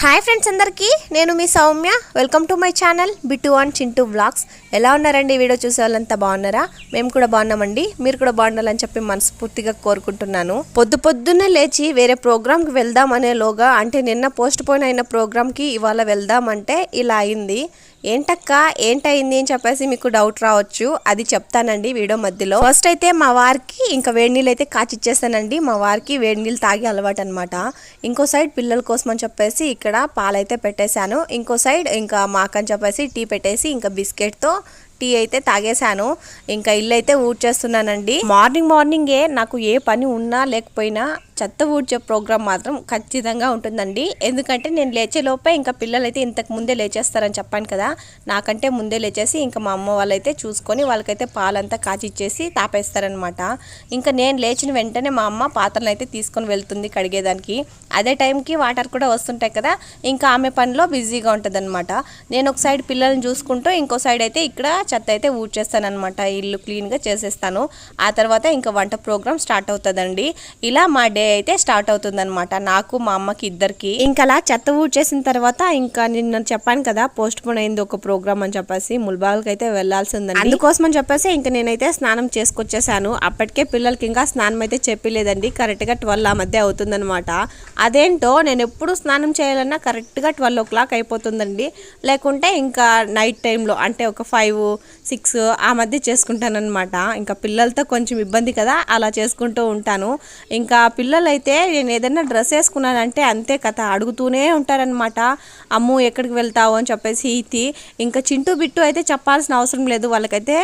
Hi friends అందరికీ నేను మీ Soumya. Welcome to my channel Bittu and Chintu vlogs. ఎలా ఉన్నారండి? వీడియో చూసే వాళ్ళంతా బాగున్నారా? మేము కూడా బాగున్నామండి. మీరు కూడా బాగుండాలని చెప్పి మనస్ఫూర్తిగా కోరుకుంటున్నాను. పొద్దు పొద్దున్నే లేచి వేరే ప్రోగ్రామ్కి వెళ్దాం అనేలోగా అంటే నిన్న పోస్ట్ పోయిన అయిన ప్రోగ్రామ్కి ఇవాళ వెళ్దామంటే ఇలా అయింది. ఏంటక్కా ఏంటయింది? అని చెప్పేసి మీకు డౌట్ రావచ్చు. అది చెప్తానండి వీడియో మధ్యలో. ఫస్ట్ అయితే మా వారికి ఇంకా వేడి నీళ్ళు అయితే కాచిచ్చేస్తానండి మా వారికి వేడి నీళ్ళు తాగి అలవాటు అనమాట ఇంకో సైడ్ పిల్లల కోసం అని చెప్పేసి ఇక్కడ పాలైతే పెట్టేశాను. ఇంకో సైడ్ ఇంకా మాకని చెప్పేసి టీ పెట్టేసి ఇంకా బిస్కెట్తో టీ అయితే తాగేశాను. ఇంకా ఇల్లు అయితే ఊడ్చేస్తున్నానండి. మార్నింగ్ మార్నింగే నాకు ఏ పని ఉన్నా లేకపోయినా చెత్త ఊడ్చే ప్రోగ్రామ్ మాత్రం ఖచ్చితంగా ఉంటుందండి. ఎందుకంటే నేను లేచే లోపే ఇంకా పిల్లలైతే ఇంతకు ముందే లేచేస్తారని చెప్పాను కదా. నాకంటే ముందే లేచేసి ఇంకా మా అమ్మ వాళ్ళైతే చూసుకొని వాళ్ళకైతే పాలంతా కాచిచ్చేసి తాపేస్తారనమాట ఇంకా నేను లేచిన వెంటనే మా అమ్మ పాత్రలు అయితే తీసుకొని వెళ్తుంది కడిగేదానికి. అదే టైంకి వాటర్ కూడా వస్తుంటాయి కదా. ఇంకా ఆమె పనిలో బిజీగా ఉంటుంది నేను ఒక సైడ్ పిల్లల్ని చూసుకుంటూ ఇంకో సైడ్ అయితే ఇక్కడ చెత్త అయితే ఊడ్చేస్తానమాట ఇల్లు క్లీన్గా చేసేస్తాను. ఆ తర్వాత ఇంకా వంట ప్రోగ్రామ్ స్టార్ట్ అవుతుందండి. ఇలా మా డే అయితే స్టార్ట్ అవుతుందనమాట నాకు మా అమ్మకి ఇద్దరికి. ఇంకా అలా చెత్త ఊడ్చేసిన తర్వాత ఇంకా నిన్న చెప్పాను కదా పోస్ట్ పోన్ అయింది ఒక ప్రోగ్రామ్ అని చెప్పేసి ముల్బాగ్కి అయితే వెళ్ళాల్సి ఉందండి అందుకోసం అని చెప్పేసి ఇంకా నేనైతే స్నానం చేసుకొచ్చేసాను. అప్పటికే పిల్లలకి ఇంకా స్నానం అయితే చెప్పలేదండి. కరెక్ట్గా ట్వెల్వ్ ఆ మధ్య అవుతుందనమాట అదేంటో నేను ఎప్పుడు స్నానం చేయాలన్నా కరెక్ట్గా ట్వెల్వ్ ఓ క్లాక్ అయిపోతుందండి. లేకుంటే ఇంకా నైట్ టైంలో అంటే ఒక ఫైవ్ సిక్స్ ఆ మధ్య చేసుకుంటానన్నమాట. ఇంకా పిల్లలతో కొంచెం ఇబ్బంది కదా అలా చేసుకుంటూ ఉంటాను. ఇంకా పిల్లలు అయితే నేను ఏదైనా డ్రెస్ వేసుకున్నానంటే అంతే కథ. అడుగుతూనే ఉంటారనమాట అమ్ము ఎక్కడికి వెళ్తావు అని చెప్పేసి ఈతి ఇంకా చింటూ బిట్టు అయితే చెప్పాల్సిన అవసరం లేదు. వాళ్ళకైతే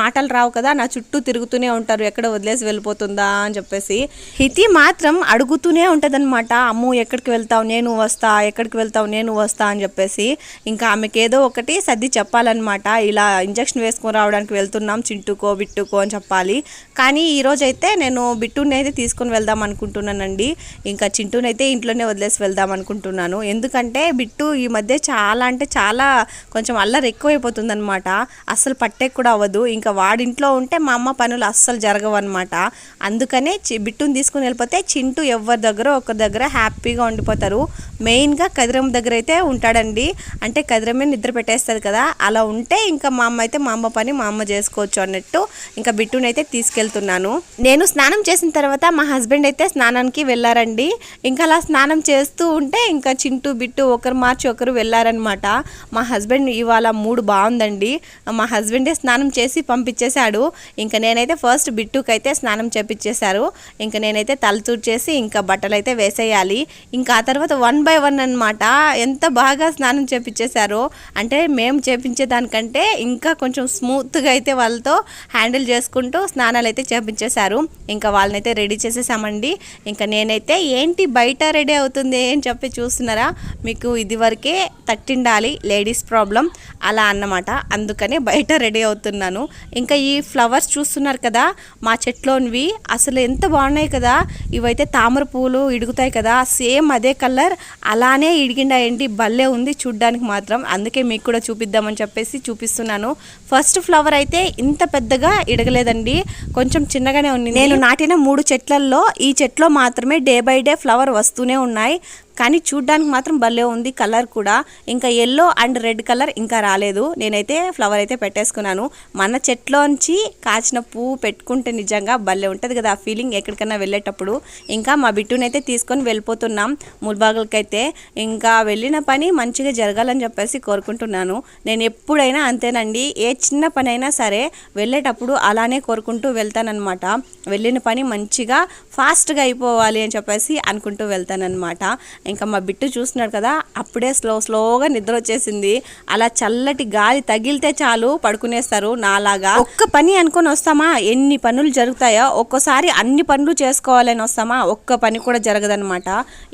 మాటలు రావు కదా నా చుట్టూ తిరుగుతూనే ఉంటారు ఎక్కడ వదిలేసి వెళ్ళిపోతుందా అని చెప్పేసి. హితి మాత్రం అడుగుతూనే ఉంటుందన్నమాట అమ్ము ఎక్కడికి వెళ్తావు నేను వస్తా ఎక్కడికి వెళ్తావు నేను వస్తా అని చెప్పేసి. ఇంకా ఆమెకి ఏదో ఒకటి సర్ది చెప్పాలన్నమాట ఇలా ఇంజక్షన్ వేసుకొని రావడానికి వెళ్తున్నాం చింటుకో బిట్టుకో అని చెప్పాలి. కానీ ఈరోజు అయితే నేను బిట్టుని అయితే తీసుకొని వెళ్దాం అనుకుంటున్నానండి. ఇంకా చింటూనైతే అయితే ఇంట్లోనే వదిలేసి వెళ్దాం అనుకుంటున్నాను. ఎందుకంటే బిట్టు ఈ మధ్య చాలా అంటే చాలా కొంచెం అల్లరి ఎక్కువైపోతుందనమాట అస్సలు పట్టే కూడా అవ్వదు. ఇంకా వాడింట్లో ఉంటే మా అమ్మ పనులు అస్సలు జరగవు అనమాట అందుకనే చి- బిట్టుని తీసుకుని వెళ్ళిపోతే చింటూ ఎవరి దగ్గర ఒకరి దగ్గర హ్యాపీగా ఉండిపోతారు. మెయిన్గా కదిరం దగ్గర అయితే ఉంటాడండి. అంటే కదిరమే నిద్ర పెట్టేస్తుంది కదా అలా ఉంటే ఇంకా మా అమ్మ అయితే మా అమ్మ పని మా అమ్మ చేసుకోవచ్చు అన్నట్టు ఇంకా బిట్టుని అయితే తీసుకెళ్తున్నాను. నేను స్నానం చేసిన తర్వాత మా హస్బెండ్ అయితే స్నానానికి వెళ్ళారండి. ఇంకా అలా స్నానం చేస్తూ ఉంటే ఇంకా చింటూ బిట్టు ఒకరు మార్చి ఒకరు వెళ్ళారనమాట మా హస్బెండ్ ఇవాళ మూడు బాగుందండి. మా హస్బెండే స్నానం చేసి పంపించేశాడు. ఇంకా నేనైతే ఫస్ట్ బిట్టుకు అయితే స్నానం చేపించేశారు ఇంకా నేనైతే తల చేసి ఇంకా బట్టలు అయితే వేసేయాలి. ఇంకా ఆ తర్వాత వన్ బై వన్ అనమాట ఎంత బాగా స్నానం చేపించేశారో అంటే మేము చేపించే దానికంటే ఇంకా కొంచెం స్మూత్గా అయితే వాళ్ళతో హ్యాండిల్ చేసుకుంటూ స్నానాలు అయితే చేపించేశారు. ఇంకా వాళ్ళనైతే రెడీ చేసేసామండి. ఇంకా నేనైతే ఏంటి బయట రెడీ అవుతుంది అని చెప్పి చూస్తున్నారా? మీకు ఇదివరకే తట్టిండాలి లేడీస్ ప్రాబ్లం. అలా అన్నమాట. అందుకనే బయట రెడీ అవుతున్నాను. ఇంకా ఈ ఫ్లవర్స్ చూస్తున్నారు కదా మా చెట్లోనివి అసలు ఎంత బాగున్నాయి కదా. ఇవైతే తామర పూలు ఇడుగుతాయి కదా. సేమ్ అదే కలర్ అలానే ఇడిగిండాయండి. భలే ఉంది చూడ్డానికి మాత్రం. అందుకే మీకు కూడా చూపిద్దామని చెప్పేసి చూపిస్తున్నాను. ఫస్ట్ ఫ్లవర్ అయితే ఇంత పెద్దగా ఇడగలేదండి. కొంచెం చిన్నగానే ఉంది నేను నాటిన మూడు చెట్లల్లో ఈ చెట్లో మాత్రమే డే బై డే ఫ్లవర్ వస్తూనే ఉన్నాయి. కానీ చూడ్డానికి మాత్రం భలే ఉంది కలర్ కూడా. ఇంకా ఎల్లో అండ్ రెడ్ కలర్ ఇంకా రాలేదు. నేనైతే ఫ్లవర్ అయితే పెట్టేసుకున్నాను. మన చెట్లోంచి కాచిన పువ్వు పెట్టుకుంటే నిజంగా భలే ఉంటుంది కదా ఆ ఫీలింగ్ ఎక్కడికైనా వెళ్ళేటప్పుడు. ఇంకా మా బిట్టునైతే తీసుకొని వెళ్ళిపోతున్నాం. ముల్బాగులకైతే ఇంకా వెళ్ళిన పని మంచిగా జరగాలని చెప్పేసి కోరుకుంటున్నాను. నేను ఎప్పుడైనా అంతేనండి. ఏ చిన్న పని అయినా సరే వెళ్ళేటప్పుడు అలానే కోరుకుంటూ వెళ్తానమాట వెళ్ళిన పని మంచిగా ఫాస్ట్గా అయిపోవాలి అని చెప్పేసి అనుకుంటూ వెళ్తానన్నమాట. ఇంకా మా బిట్టు చూస్తున్నాడు కదా అప్పుడే స్లో స్లోగా నిద్ర వచ్చేసింది. అలా చల్లటి గాలి తగిలితే చాలు పడుకునేస్తారు. నాలాగా ఒక్క పని అనుకొని వస్తామా? ఎన్ని పనులు జరుగుతాయో ఒక్కోసారి అన్ని పనులు చేసుకోవాలని వస్తామా? ఒక్క పని కూడా జరగదనమాట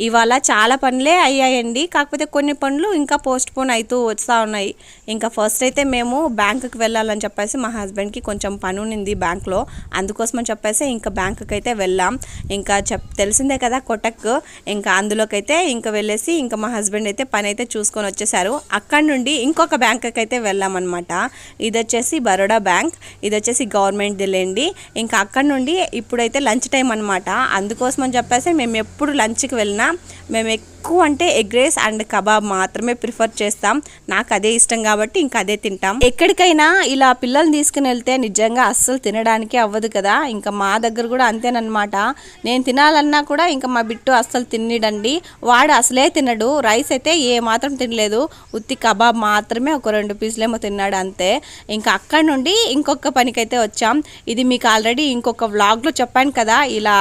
ఇవాళ చాలా పనులే అయ్యాయండి. కాకపోతే కొన్ని పనులు ఇంకా పోస్ట్ పోన్ అవుతూ వస్తూ ఉన్నాయి. ఇంకా ఫస్ట్ అయితే మేము బ్యాంకుకి వెళ్ళాలని చెప్పేసి మా హస్బెండ్కి కొంచెం పని ఉన్నింది బ్యాంక్లో. అందుకోసం చెప్పేసి ఇంకా బ్యాంకుకి అయితే వెళ్ళాం. ఇంకా చెప్ తెలిసిందే కదా కొటక్. ఇంకా అందులోకైతే ఇంకా వెళ్ళేసి ఇంకా మా హస్బెండ్ అయితే పని అయితే చూసుకొని వచ్చేసారు. అక్కడ నుండి ఇంకొక బ్యాంక్కి అయితే వెళ్ళామన్నమాట. ఇది వచ్చేసి బరోడా బ్యాంక్ ఇది వచ్చేసి గవర్నమెంట్ లేండి. ఇంకా అక్కడ నుండి ఇప్పుడైతే లంచ్ టైం అనమాట అందుకోసం అని చెప్పేసి మేము ఎప్పుడు లంచ్కి వెళ్ళినా మేము ఎక్కువ ఎక్కువ అంటే ఎగ్ రైస్ అండ్ కబాబ్ మాత్రమే ప్రిఫర్ చేస్తాం. నాకు అదే ఇష్టం కాబట్టి ఇంకా అదే తింటాం. ఎక్కడికైనా ఇలా పిల్లల్ని తీసుకుని వెళ్తే నిజంగా అస్సలు తినడానికి అవ్వదు కదా. ఇంకా మా దగ్గర కూడా అంతేనమాట నేను తినాలన్నా కూడా ఇంకా మా బిట్టు అస్సలు తినడండి వాడు అసలే తినడు. రైస్ అయితే ఏ మాత్రం తినలేదు. ఉత్తి కబాబ్ మాత్రమే ఒక రెండు పీసులేమో తిన్నాడు అంతే. ఇంకా అక్కడ నుండి ఇంకొక పనికైతే వచ్చాం. ఇది మీకు ఆల్రెడీ ఇంకొక వ్లాగ్లో చెప్పాను కదా. ఇలా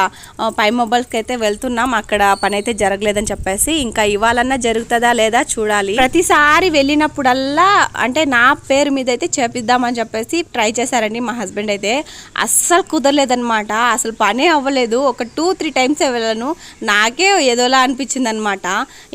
పై మొబైల్స్కి అయితే వెళ్తున్నాం. అక్కడ పని అయితే జరగలేదని చెప్పేసి ఇంకా ఇవాళన్నా జరుగుతుందా లేదా చూడాలి. ప్రతిసారి వెళ్ళినప్పుడల్లా అంటే నా పేరు మీద అయితే చేపిద్దామని చెప్పేసి ట్రై చేశారండి మా హస్బెండ్ అయితే. అస్సలు కుదరలేదనమాట అసలు పనే అవ్వలేదు. ఒక టూ త్రీ టైమ్స్ వెళ్ళాను. నాకే ఏదోలా అనిపించింది అనమాట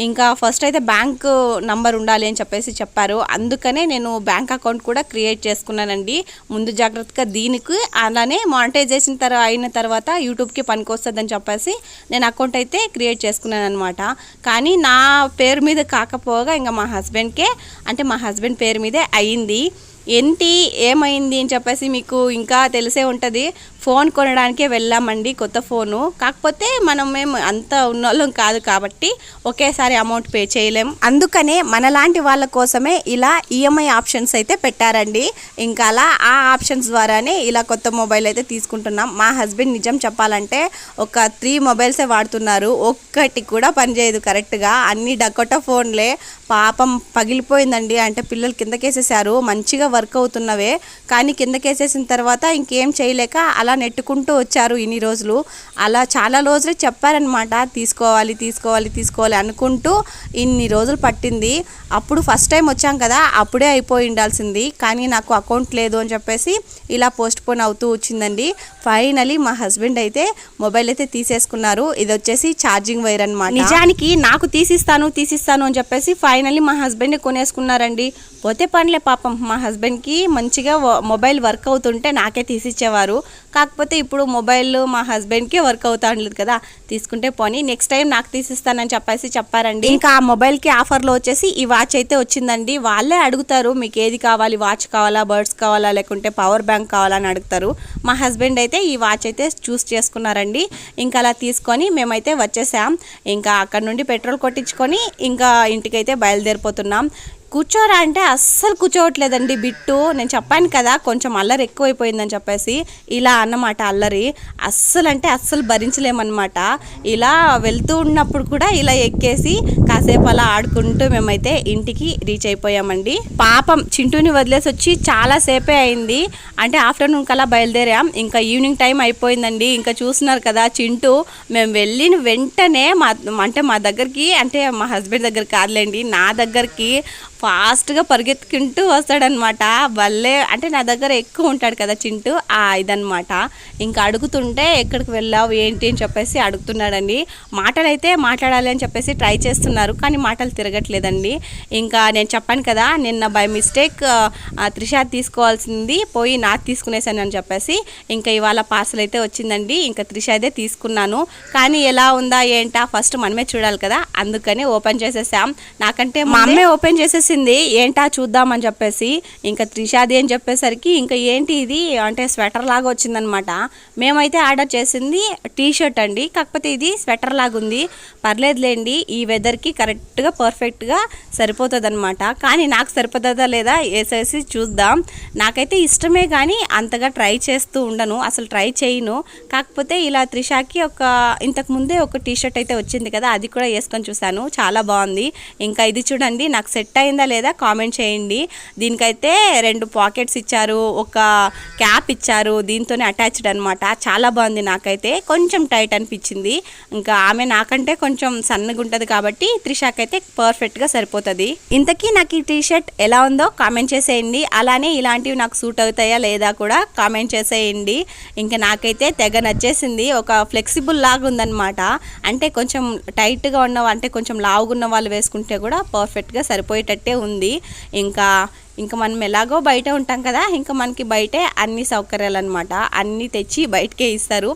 ఇంకా ఫస్ట్ అయితే బ్యాంక్ నంబర్ ఉండాలి అని చెప్పేసి చెప్పారు. అందుకనే నేను బ్యాంక్ అకౌంట్ కూడా క్రియేట్ చేసుకున్నానండి. ముందు జాగ్రత్తగా దీనికి అలానే మానిటైజేషన్ తర్వాత అయిన తర్వాత యూట్యూబ్కి పనికొస్తుందని చెప్పేసి నేను అకౌంట్ అయితే క్రియేట్ చేసుకున్నాను అనమాట కానీ నా పేరు మీద కాకపోగా ఇంకా మా హస్బెండ్కే అంటే మా హస్బెండ్ పేరు మీదే అయింది. ఏంటి ఏమైంది అని చెప్పేసి మీకు ఇంకా తెలిసే ఉంటుంది. ఫోన్ కొనడానికే వెళ్ళామండి కొత్త ఫోను. కాకపోతే మనం మేము అంత ఉన్నోళ్ళం కాదు కాబట్టి ఒకేసారి అమౌంట్ పే చేయలేం. అందుకనే మనలాంటి వాళ్ళ కోసమే ఇలా ఈఎంఐ ఆప్షన్స్ అయితే పెట్టారండి. ఇంకా అలా ఆ ఆప్షన్స్ ద్వారానే ఇలా కొత్త మొబైల్ అయితే తీసుకుంటున్నాం. మా హస్బెండ్ నిజం చెప్పాలంటే ఒక త్రీ మొబైల్సే వాడుతున్నారు. ఒక్కటి కూడా పనిచేయదు కరెక్ట్గా. అన్ని డకోటా ఫోన్లే. పాపం పగిలిపోయిందండి. అంటే పిల్లలు కిందకేసేసారు మంచిగా వర్క్ అవుతున్నవే. కానీ కిందకేసేసిన తర్వాత ఇంకేం చేయలేక అలా నెట్టుకుంటూ వచ్చారు ఇన్ని రోజులు. అలా చాలా రోజులు చెప్పారనమాట తీసుకోవాలి తీసుకోవాలి తీసుకోవాలి అనుకుంటూ ఇన్ని రోజులు పట్టింది. అప్పుడు ఫస్ట్ టైం వచ్చాం కదా అప్పుడే అయిపోయి ఉండాల్సింది. కానీ నాకు అకౌంట్ లేదు అని చెప్పేసి ఇలా పోస్ట్ పోన్ అవుతూ వచ్చిందండి. ఫైనలీ మా హస్బెండ్ అయితే మొబైల్ అయితే తీసేసుకున్నారు. ఇది వచ్చేసి ఛార్జింగ్ వైర్ అనమాట నిజానికి నాకు తీసిస్తాను తీసిస్తాను అని చెప్పేసి ఫైనలీ మా హస్బెండ్ కొనేసుకున్నారండి. పోతే పనిలే పాపం. మా హస్బెండ్కి మంచిగా మొబైల్ వర్క్ అవుతుంటే నాకే తీసిచ్చేవారు. కాకపోతే ఇప్పుడు మొబైల్ మా హస్బెండ్కి వర్క్ అవుతా ఉండలేదు కదా తీసుకుంటే పోనీ నెక్స్ట్ టైం నాకు తీసిస్తానని చెప్పేసి చెప్పారండి. ఇంకా ఆ మొబైల్కి ఆఫర్లో వచ్చేసి ఈ వాచ్ అయితే వచ్చిందండి. వాళ్ళే అడుగుతారు మీకు ఏది కావాలి? వాచ్ కావాలా? బర్డ్స్ కావాలా? లేకుంటే పవర్ బ్యాంక్ కావాలా? అని అడుగుతారు. మా హస్బెండ్ అయితే ఈ వాచ్ అయితే చూస్ చేసుకున్నారండి. ఇంకా అలా తీసుకొని మేమైతే వచ్చేసాం. ఇంకా అక్కడ నుండి పెట్రోల్ కొట్టించుకొని ఇంకా ఇంటికైతే బయలుదేరిపోతున్నాం. కూర్చోరా అంటే అస్సలు కూర్చోవట్లేదండి బిట్టు. నేను చెప్పాను కదా కొంచెం అల్లరి ఎక్కువైపోయిందని చెప్పేసి. ఇలా అన్నమాట అల్లరి. అస్సలు అంటే అస్సలు భరించలేమన్నమాట. ఇలా వెళ్తూ ఉన్నప్పుడు కూడా ఇలా ఎక్కేసి కాసేపు అలా ఆడుకుంటూ మేమైతే ఇంటికి రీచ్ అయిపోయామండి. పాపం చింటూని వదిలేసి వచ్చి చాలా సేపే అయింది. అంటే ఆఫ్టర్నూన్ కల్లా బయలుదేరాం. ఇంకా ఈవినింగ్ టైం అయిపోయిందండి. ఇంకా చూస్తున్నారు కదా చింటూ. మేము వెళ్ళిన వెంటనే మా అంటే మా దగ్గరికి అంటే మా హస్బెండ్ దగ్గర కాదులేండి నా దగ్గరికి ఫాస్ట్గా పరిగెత్తుకుంటూ వస్తాడనమాట. భలే అంటే నా దగ్గర ఎక్కువ ఉంటాడు కదా చింటూ ఆ ఇదనమాట. ఇంకా అడుగుతుంటే ఎక్కడికి వెళ్ళావు ఏంటి అని చెప్పేసి అడుగుతున్నాడండి. మాటలు అయితే మాట్లాడాలి అని చెప్పేసి ట్రై చేస్తున్నారు కానీ మాటలు తిరగట్లేదండి. ఇంకా నేను చెప్పాను కదా నిన్న బై మిస్టేక్ త్రిష తీసుకోవాల్సింది పోయి నాకు తీసుకునేసాను అని చెప్పేసి ఇంకా ఇవాళ పార్సల్ అయితే వచ్చిందండి ఇంకా త్రిష అయితే తీసుకున్నాను. కానీ ఎలా ఉందా ఏంటా ఫస్ట్ మనమే చూడాలి కదా అందుకని ఓపెన్ చేసేసాం. నాకంటే మా అమ్మే ఓపెన్ తెలిసింది ఏంటా చూద్దామని చెప్పేసి. ఇంకా త్రిషాది అని చెప్పేసరికి ఇంకా ఏంటి ఇది? అంటే స్వెటర్ లాగా వచ్చిందనమాట. మేమైతే ఆర్డర్ చేసింది టీ షర్ట్ అండి. కాకపోతే ఇది స్వెటర్ లాగా ఉంది. పర్లేదులేండి ఈ వెదర్కి కరెక్ట్గా పర్ఫెక్ట్గా సరిపోతుంది అనమాట కానీ నాకు సరిపోతుందా లేదా వేసేసి చూద్దాం. నాకైతే ఇష్టమే కానీ అంతగా ట్రై చేస్తూ ఉండను. అసలు ట్రై చేయను. కాకపోతే ఇలా త్రిషాకి ఒక ఇంతకు ముందే ఒక టీ షర్ట్ అయితే వచ్చింది కదా అది కూడా వేసుకొని చూశాను. చాలా బాగుంది. ఇంకా ఇది చూడండి నాకు సెట్ అయింది లేదా కామెంట్ చేయండి. దీనికైతే రెండు పాకెట్స్ ఇచ్చారు ఒక క్యాప్ ఇచ్చారు దీంతోనే అటాచ్డ్ అనమాట చాలా బాగుంది నాకైతే. కొంచెం టైట్ అనిపించింది. ఇంకా ఆమె నాకంటే కొంచెం సన్నగా ఉంటుంది కాబట్టి త్రిషాకైతే పర్ఫెక్ట్గా సరిపోతుంది. ఇంతకీ నాకు ఈ టీషర్ట్ ఎలా ఉందో కామెంట్ చేసేయండి. అలానే ఇలాంటివి నాకు సూట్ అవుతాయా లేదా కూడా కామెంట్ చేసేయండి. ఇంకా నాకైతే తెగ నచ్చేసింది. ఒక ఫ్లెక్సిబుల్ లాగా ఉందన్నమాట. అంటే కొంచెం టైట్గా ఉన్న అంటే కొంచెం లావుగా ఉన్న వాళ్ళు వేసుకుంటే కూడా పర్ఫెక్ట్గా సరిపోయేటట్టే ఉంది. ఇంకా ఇంకా మనం ఎలాగో బయట ఉంటాం కదా ఇంకా మనకి బయటే అన్ని సౌకర్యాలు అనమాట అన్నీ తెచ్చి బయటకే ఇస్తారు.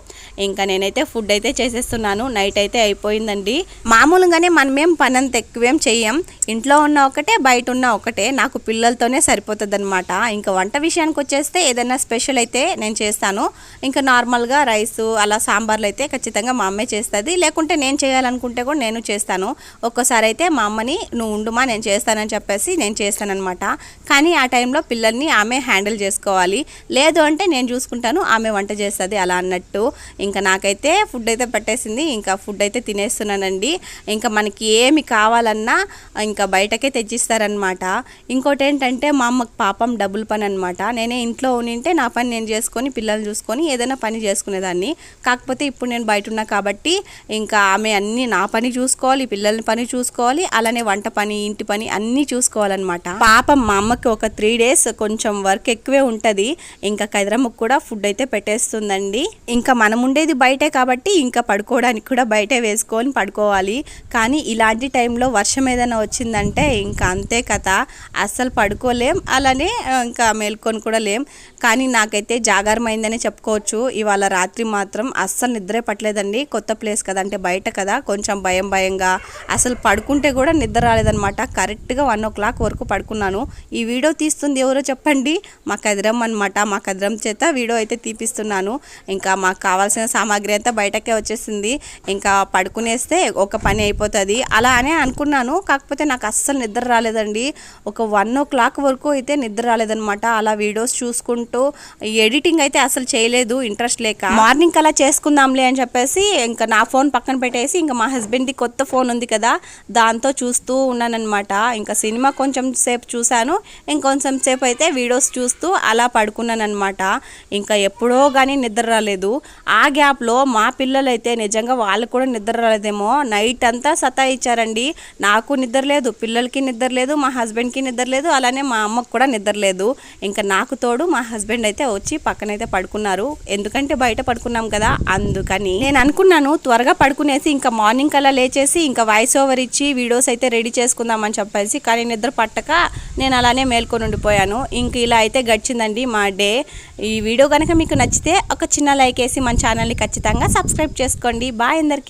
ఇంకా నేనైతే ఫుడ్ అయితే చేసేస్తున్నాను. నైట్ అయితే అయిపోయిందండి. మామూలుగానే మనమేం పని అంత ఎక్కువేం చెయ్యం. ఇంట్లో ఉన్న ఒకటే బయట ఉన్న ఒకటే. నాకు పిల్లలతోనే సరిపోతుంది అనమాట ఇంకా వంట విషయానికి వచ్చేస్తే ఏదైనా స్పెషల్ అయితే నేను చేస్తాను. ఇంకా నార్మల్గా రైస్ అలా సాంబార్లు అయితే ఖచ్చితంగా మా అమ్మే చేస్తుంది. లేకుంటే నేను చేయాలనుకుంటే కూడా నేను చేస్తాను. ఒక్కోసారి అయితే మా అమ్మని నువ్వు ఉండుమా నేను చేస్తానని చెప్పేసి నేను చేస్తానన్నమాట. కానీ ఆ టైంలో పిల్లల్ని ఆమె హ్యాండిల్ చేసుకోవాలి. లేదు అంటే నేను చూసుకుంటాను ఆమె వంట చేస్తుంది అలా అన్నట్టు. ఇంకా నాకైతే ఫుడ్ అయితే పట్టేసింది ఇంకా ఫుడ్ అయితే తినేస్తున్నానండి. ఇంకా మనకి ఏమి కావాలన్నా ఇంకా బయటకే తెచ్చిస్తారనమాట ఇంకోటి ఏంటంటే మా అమ్మకి పాపం డబుల్ పని అనమాట నేనే ఇంట్లో ఉంటే నా పని నేను చేసుకొని పిల్లల్ని చూసుకొని ఏదైనా పని చేసుకునేదాన్ని. కాకపోతే ఇప్పుడు నేను బయట ఉన్నా కాబట్టి ఇంకా ఆమె అన్ని నా పని చూసుకోవాలి పిల్లల్ని పని చూసుకోవాలి అలానే వంట పని ఇంటి పని అన్నీ చూసుకోవాలన్నమాట. పాపం మా అమ్మకి ఒక త్రీ డేస్ కొంచెం వర్క్ ఎక్కువే ఉంటుంది. ఇంకా కదిరమ్మకు కూడా ఫుడ్ అయితే పెట్టేస్తుందండి. ఇంకా మనం ఉండేది బయటే కాబట్టి ఇంకా పడుకోవడానికి కూడా బయటే వేసుకొని పడుకోవాలి. కానీ ఇలాంటి టైంలో వర్షం ఏదైనా వచ్చిందంటే ఇంకా అంతే కథ అస్సలు పడుకోలేం. అలానే ఇంకా మేల్కొని కూడా లేం. కానీ నాకైతే జాగారమైందనే చెప్పుకోవచ్చు. ఇవాళ రాత్రి మాత్రం అస్సలు నిద్రే పట్టలేదండి. కొత్త ప్లేస్ కదా అంటే బయట కదా. కొంచెం భయం భయంగా. అసలు పడుకుంటే కూడా నిద్ర రాలేదనమాట కరెక్ట్గా వన్ ఓ క్లాక్ వరకు పడుకున్నాను. ఈ వీడియో తీస్తుంది ఎవరో చెప్పండి. మా కదిరం అనమాట మా కదిరం చేత వీడియో అయితే తీపిస్తున్నాను. ఇంకా మాకు కావాల్సిన సామాగ్రి అంతా బయటకే వచ్చేసింది. ఇంకా పడుకునేస్తే ఒక పని అయిపోతుంది. అలా అనే అనుకున్నాను. కాకపోతే నాకు అస్సలు నిద్ర రాలేదండి. ఒక వన్ ఓ క్లాక్ వరకు అయితే నిద్ర రాలేదనమాట అలా వీడియోస్ చూసుకుంటూ ఎడిటింగ్ అయితే అసలు చేయలేదు. ఇంట్రెస్ట్ లేక. మార్నింగ్ అలా చేసుకుందాంలే అని చెప్పేసి ఇంకా నా ఫోన్ పక్కన పెట్టేసి ఇంకా మా హస్బెండ్ది కొత్త ఫోన్ ఉంది కదా దాంతో చూస్తూ ఉన్నానన్నమాట. ఇంకా సినిమా కొంచెం సేపు చూశాను. ఇంకొంచెం సేపు అయితే వీడియోస్ చూస్తూ అలా పడుకున్నాను అనమాట ఇంకా ఎప్పుడో కానీ నిద్ర రాలేదు. ఆ గ్యాప్లో మా పిల్లలైతే నిజంగా వాళ్ళకు కూడా నిద్ర రాలేదేమో. నైట్ అంతా సతా ఇచ్చారండి నాకు నిద్ర లేదు పిల్లలకి నిద్ర లేదు మా హస్బెండ్కి నిద్ర లేదు అలానే మా అమ్మకు కూడా నిద్ర లేదు. ఇంకా నాకు తోడు మా హస్బెండ్ అయితే వచ్చి పక్కనైతే పడుకున్నారు. ఎందుకంటే బయట పడుకున్నాం కదా అందుకని. నేను అనుకున్నాను త్వరగా పడుకునేసి ఇంకా మార్నింగ్ అలా లేచేసి ఇంకా వాయిస్ ఓవర్ ఇచ్చి వీడియోస్ అయితే రెడీ చేసుకుందామని చెప్పేసి కానీ నిద్ర పట్టక నేను అలానే మేల్కొని ఉండిపోయాను. ఇంక ఇలా అయితే గడిచిందండి మా డే. ఈ వీడియో కనుక మీకు నచ్చితే ఒక చిన్న లైక్ వేసి మన ఛానల్ని ఖచ్చితంగా సబ్స్క్రైబ్ చేసుకోండి. బాయ్ అందరికీ.